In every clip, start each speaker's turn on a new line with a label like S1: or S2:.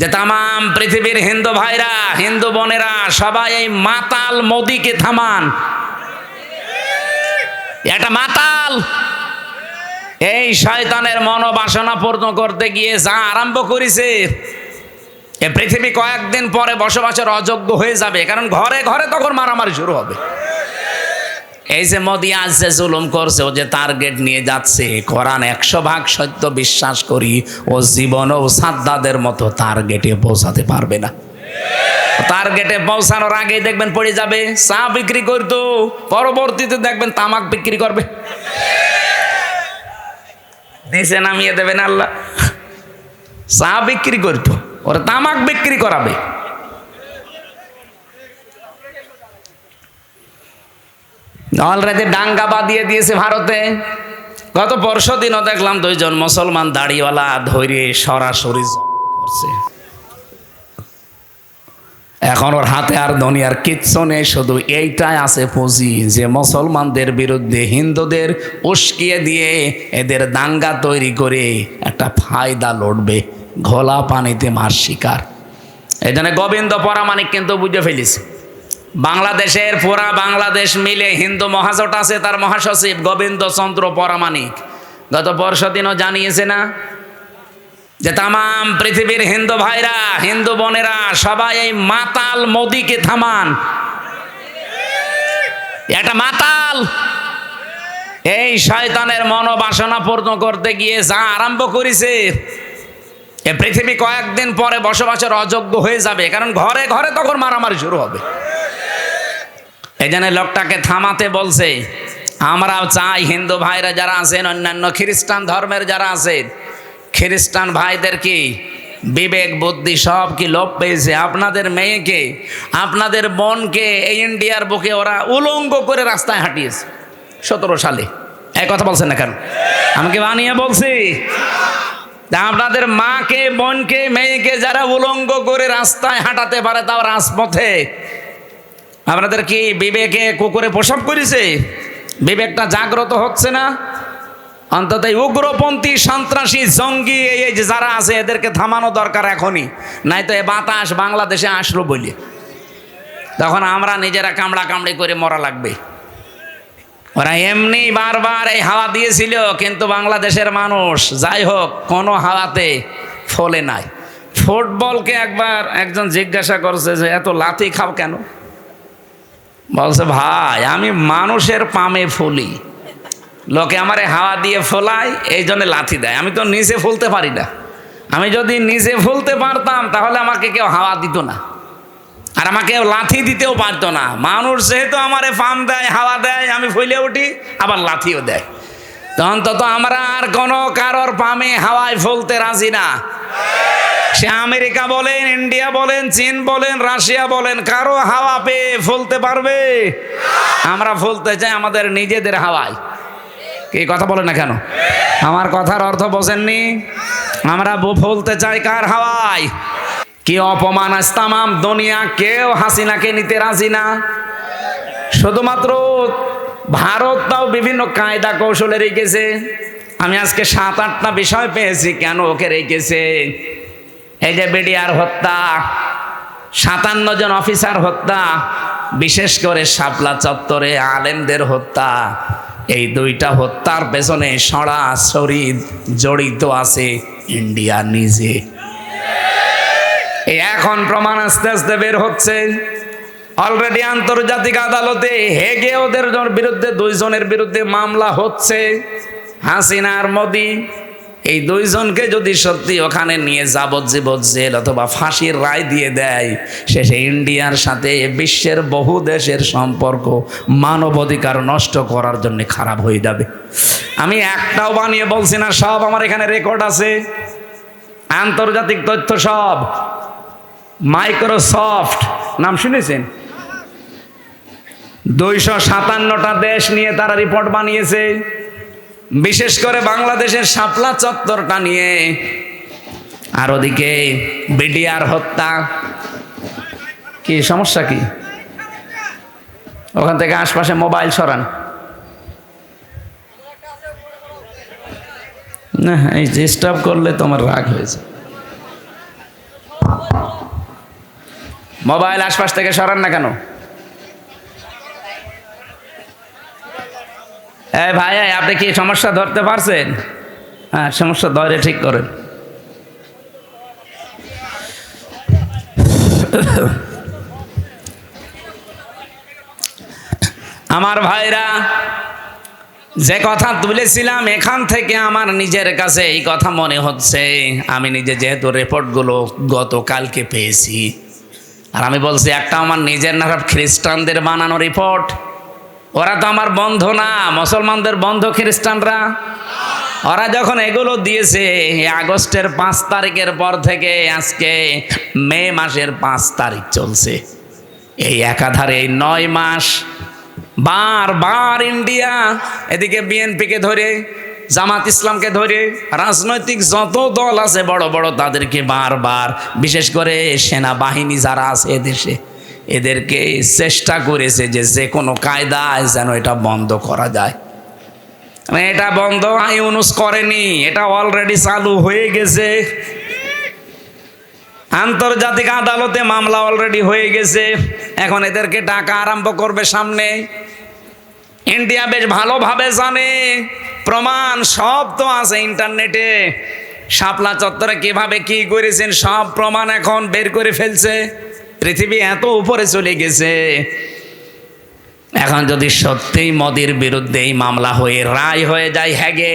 S1: যে তাম পৃথিবীর হিন্দু ভাইরা, হিন্দু বোনেরা, সবাই এই মাতাল মোদিকে থামান। একটা মাতাল। এই শয়তানের মনোবাসনা পূর্ণ করতে গিয়ে যা আরম্ভ করেছে, এ পৃথিবী কয়েকদিন পরে বসবাসের অযোগ্য হয়ে যাবে, কারণ ঘরে ঘরে তখন মারামারি শুরু হবে। এই যে মোদি আজ যে জুলুম করছে, ও যে টার্গেট নিয়ে যাচ্ছে, কোরআন একশো ভাগ সত্য বিশ্বাস করি, ও জীবনও সাদ্দাদের মতো টার্গেটে পৌঁছাতে পারবে না। টার্গেটে পৌঁছানোর আগেই দেখবেন পড়ে যাবে, চা বিক্রি করতো, পরবর্তীতে দেখবেন তামাক বিক্রি করবে। নিচে নামিয়ে দেবেন আল্লাহ। চা বিক্রি করতো, ওরা তামাক বিক্রি করাবে। অলরেডি ডাঙ্গা বাদিয়ে দিয়েছে ভারতে। গত পরশু দিনও দেখলাম দুইজন মুসলমান দাড়িওয়ালা ধৈর্য সরাসরি করছে। এখন ওর হাতে আর দুনিয়ার কিচ্ছু নেই, শুধু এইটাই আছে পুঁজি যে মুসলমানদের বিরুদ্ধে হিন্দুদের উস্কিয়ে দিয়ে এদের দাঙ্গা তৈরি করে একটা ফায়দা লড়বে, ঘোলা পানিতে মার শিকার। এই জন্য গোবিন্দ পরামানিক কিন্তু বুঝে ফেলিছে। বাংলাদেশের পুরা বাংলাদেশ মিলে হিন্দু মহাজোট আছে, তার মহাসচিব গোবিন্দ চন্দ্র পরামানিক গত পরশু দিনও জানিয়েছে না যে তাম পৃথিবীর হিন্দু ভাইরা, হিন্দু বোনেরা সবাই এই মাতাল মোদিকে থামান। এটা মাতাল। এই শয়তানের মনোবাসনা পূর্ণ করতে গিয়ে যা আরম্ভ করেছে, এ পৃথিবী কয়েকদিন পরে বসবাসের অযোগ্য হয়ে যাবে, কারণ ঘরে ঘরে তখন মারামারি শুরু হবে। এই জন্য লোকটাকে থামাতে বলছে, আমরাও চাই হিন্দু ভাইরা যারা আছেন, অন্যান্য খ্রিস্টান ধর্মের যারা আছেন, খ্রিস্টান ভাইদের কি বিবেক, বুদ্ধি সব কি লোপ পেয়েছে? আপনাদের মেয়েকে, আপনাদের বোনকে এই ইন্ডিয়ার বুকে ওরা উলঙ্গ করে রাস্তায় হাঁটিয়েছে। সতেরো সালে। এই কথা বলছেন না কেন? আমাকে বানিয়ে বলছি? আপনাদের মাকে, বোনকে, মেয়েকে যারা উলঙ্গ করে রাস্তায় হাঁটাতে পারে তাও রাজপথে আপনাদের কি বিবেকে কুকুরে প্রসব করেছে। বিবেকটা জাগ্রত হচ্ছে না। অন্তত উগ্রপন্থী, সন্ত্রাসী, জঙ্গি, এই যে যারা আছে, এদেরকে থামানো দরকার এখনই। নাই তো এ বাতাস বাংলাদেশে আসলো বলে। তখন আমরা নিজেরা কামড়া কামড়ি করে মরা লাগবে। ওরা এমনি বারবার এই হাওয়া দিয়েছিল, কিন্তু বাংলাদেশের মানুষ, যাই হোক, কোনো হাওয়াতে ফলে নাই। ফুটবলকে একবার একজন জিজ্ঞাসা করছে যে, এত লাথি খাও কেন? বলছে, ভাই, আমি মানুষের পামে ফুলি। লোকে আমারে হাওয়া দিয়ে ফোলায়, এই জন্য লাথি দেয়। আমি তো নিচে ফুলতে পারি না। আমি যদি নিচে ফুলতে পারতাম, তাহলে আমাকে কেউ হাওয়া দিত না। আর আমাকে লাথি দিতেও পারতো না। মানুষ যেহেতু আমারে ফার্ম দেয়, হাওয়া দেয়, আমি ফুলে উঠি, আবার লাথিও দেয়। তো অন্তত আমরা আর কোনো কারোর পামে হাওয়ায় ফুলতে রাজি না। সে আমেরিকা বলেন, ইন্ডিয়া বলেন, চীন বলেন, রাশিয়া বলেন, কারও হাওয়া পেয়ে ফুলতে পারবে? আমরা ফুলতে চাই আমাদের নিজেদের হাওয়ায়। কি কথা বলে না কেন? আমার কথার অর্থ বোঝেননি? আমরা ফুলতে চাই কার হাওয়ায়? কি অপমান আজ তামাম দুনিয়া, কেউ হাসিনাকে নিতে রাজি না। শুধুমাত্র ভারত তাও বিভিন্ন কায়দা কৌশলে রেখেছে। আমি আজকে সাত আটটা বিষয় পেয়েছি, কেন ওকে রেখেছে? এই যে বিডিআর হত্যা, সাতান্ন জন অফিসার হত্যা, বিশেষ করে শাপলা চত্বরে আলেমদের হত্যা, এই দুইটা হত্যার পেছনে সরাসরি জড়িত আছে ইন্ডিয়া নিজে। এখন প্রমাণ আস্তে আস্তে বের হচ্ছে। অলরেডি আন্তর্জাতিক আদালতে হেগে ওদের বিরুদ্ধে, দুইজনের বিরুদ্ধে মামলা হচ্ছে। হাসিনা আর মোদি এই দুইজনকে যদি সত্যি ওখানে নিয়ে যাবজ্জীবন জেল অথবা ফাঁসির রায় দিয়ে দেয়, শেষে ইন্ডিয়ার সাথে বিশ্বের বহু দেশের সম্পর্ক মানবাধিকার নষ্ট করার জন্য খারাপ হয়ে যাবে। আমি একটাও বানিয়ে বলছি না, সব আমার এখানে রেকর্ড আছে। আন্তর্জাতিক তথ্য সব। মাইক্রোসফট। নাম শুনেছেন? দুইশো সাতান্নটা দেশ নিয়ে তারা রিপোর্ট বানিয়েছে। বিশেষ করে বাংলাদেশের শাপলা চত্বরটা নিয়ে, আর ওদিকে বিডিআর হত্যা। কি, সমস্যা কি? ওখান থেকে আশপাশে মোবাইল সরান। না, এই ডিস্টার্ব করলে তোমার রাগ হয়েছে মোবাইল আশপাশ থেকে সরান না কেন? এই ভাই আপনি কি সমস্যা ধরতে পারছেন? হ্যাঁ সমস্যা ধরে ঠিক করেন। আমার ভাইরা, যে কথা তুলেছিলাম, এখান থেকে আমার নিজের কাছে এই কথা মনে হচ্ছে। আমি নিজে যেহেতু রিপোর্টগুলো গতকালকে পেয়েছি। আর আমি বলছি, একটা আমার নিজের না খ্রিস্টানদের বানানো রিপোর্ট। ওরা তো আমার বন্ধ না, মুসলমানদের বন্ধ খ্রিস্টানরা। ওরা যখন এগুলো দিয়েছে আগস্টের পাঁচ তারিখের পর থেকে আজকে মে মাসের পাঁচ তারিখ চলছে। এই একাধারে এই নয় মাস বারবার ইন্ডিয়া এদিকে বিএনপিকে ধরে, জামাত ইসলামকে ধরে, রাজনৈতিক যত দল আছে বড় বড় তাদেরকে বারবার বিশেষ করে সেনাবাহিনী যারা আছে এদেশে। এদেরকে চেষ্টা করেছে যে যে কোনো কায়দায় যেন এটা বন্ধ করা যায়। মানে এটা বন্ধ ইউনুস করেনি, এটা অলরেডি চালু হয়ে গেছে। আন্তর্জাতিক আদালতে মামলা অলরেডি হয়ে গেছে। এখন এদেরকে টাকা আরম্ভ করবে সামনে। ইন্ডিয়া বেশ ভালোভাবে জানে, প্রমাণ সব তো আছে ইন্টারনেটে। শাপলা চত্বরে কীভাবে কি করেছেন সব প্রমাণ এখন বের করে ফেলছে। পৃথিবী এত উপরে চলে গেছে। এখন যদি সত্যিই মোদির বিরুদ্ধে এই মামলা হয়ে রায় হয়ে যায় হ্যাগে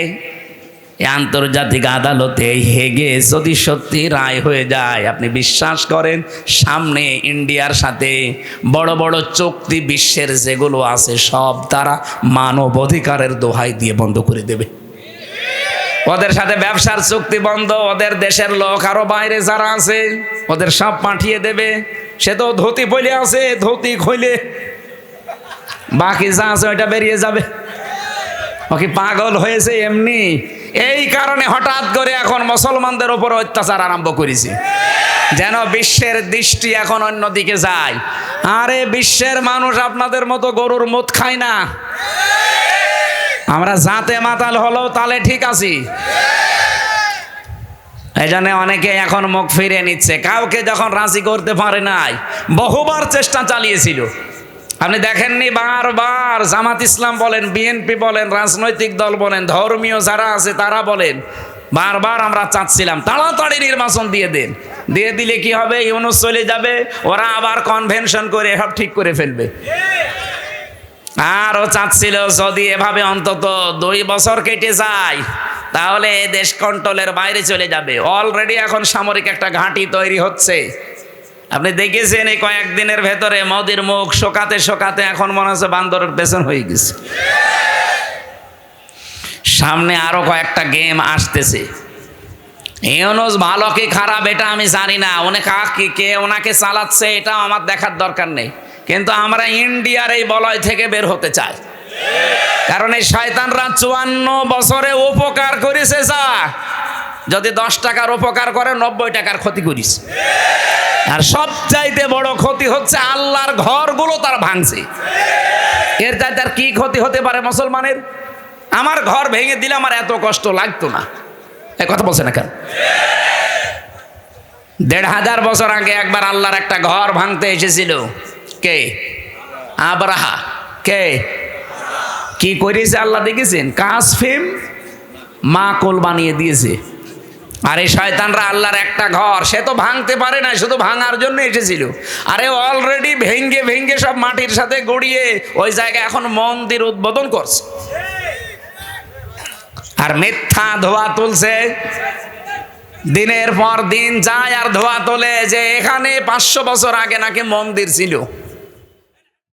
S1: আন্তর্জাতিক আদালতে হেগে যদি সত্যি রায় হয়ে যায়, আপনি বিশ্বাস করেন, সামনে ইন্ডিয়ার সাথে বড় বড় চুক্তি বিশ্বের যেগুলো আছে, সব তারা মানব অধিকারের দোহাই দিয়ে বন্ধ করে দেবে। ওদের সাথে ব্যবসার চুক্তি বন্ধ, ওদের দেশের লোক আরও বাইরে যারা আছে, ওদের সব পাঠিয়ে দেবে। সে তো ধুতি পইলে আছে, ধুতি খইলে। বাকি যা আছে ওইটা বেরিয়ে যাবে। ও কি পাগল হয়েছে এমনি? এই কারণে হঠাৎ করে এখন মুসলমানদের ওপর অত্যাচার আরম্ভ করেছে। যেন বিশ্বের দৃষ্টি এখন অন্যদিকে যায়। আরে বিশ্বের মানুষ আপনাদের মতো গরুর মুখ খায় না। আমরা জাতে মাতাল হলেও তালে ঠিক আছি। এই জন্য অনেকে এখন মুখ ফিরে নিচ্ছে। কাউকে যখন রাজি করতে পারে নাই, বহুবার চেষ্টা চালিয়েছিল। আপনি দেখেননি বারবার জামাত ইসলাম বলেন, বিএনপি বলেন, রাজনৈতিক দল বলেন, ধর্মীয় যারা আছে তারা বলেন, বারবার আমরা চাচ্ছিলাম, তাড়াতাড়ি নির্বাচন দিয়ে দেন। দিয়ে দিলে কি হবে? ইউনুস চলে যাবে, ওরা আবার কনভেনশন করে সব ঠিক করে ফেলবে। আরও চাচ্ছিল, যদি এভাবে অন্তত দুই বছর কেটে যায় তাহলে দেশ কন্ট্রোলের বাইরে চলে যাবে। অলরেডি এখন সামরিক একটা ঘাঁটি তৈরি হচ্ছে। আপনি দেখেছেন এই কয়েকদিনের ভেতরে মোদির মুখ শোকাতে শোকাতে এখন মনে হচ্ছে বান্দরের পেছন হয়ে গেছে। সামনে আরও কয়েকটা গেম আসতেছে। ইউনুস ভালো কি খারাপ এটা আমি জানি না। উনি কাকে, কে ওনাকে চালাচ্ছে এটা আমার দেখার দরকার নেই। কিন্তু আমরা ইন্ডিয়ার এই বলয় থেকে বের হতে চাই। কারণ এই শয়তানরা চুয়ান্ন বছরে উপকার করেছে যা। যদি দশ টাকার উপকার করে, নব্বই টাকার ক্ষতি করিস। আর সবচাইতে বড় ক্ষতি হচ্ছে আল্লাহর ঘরগুলো তার ভাঙছে। এর চাইতে আর কি ক্ষতি হতে পারে মুসলমানের? আমার ঘর ভেঙে দিলে আমার এত কষ্ট লাগতো না। এ কথা বলছে না কেন? দেড় হাজার বছর আগে একবার আল্লাহর একটা ঘর ভাঙতে এসেছিল। কে? আবরাহা। কে? কি করেছে আল্লাহ দেখেছেন? কাজ ফেম, মা কোল বানিয়ে দিয়েছে। আর এই শয়তানরা আল্লাহর একটা ঘর, সে তো ভাঙতে পারে না শুধু ভাঙার জন্য এসেছিল। আরে অলরেডি ভেঙ্গে ভেঙ্গে সব মাটির সাথে গড়িয়ে ওই জায়গায় এখন মন্দির উদ্বোধন করছে। আর মিথ্যা ধোয়া তুলছে। দিনের পর দিন যায় আর ধোয়া তোলে যে এখানে পাঁচশো বছর আগে নাকি মন্দির ছিল।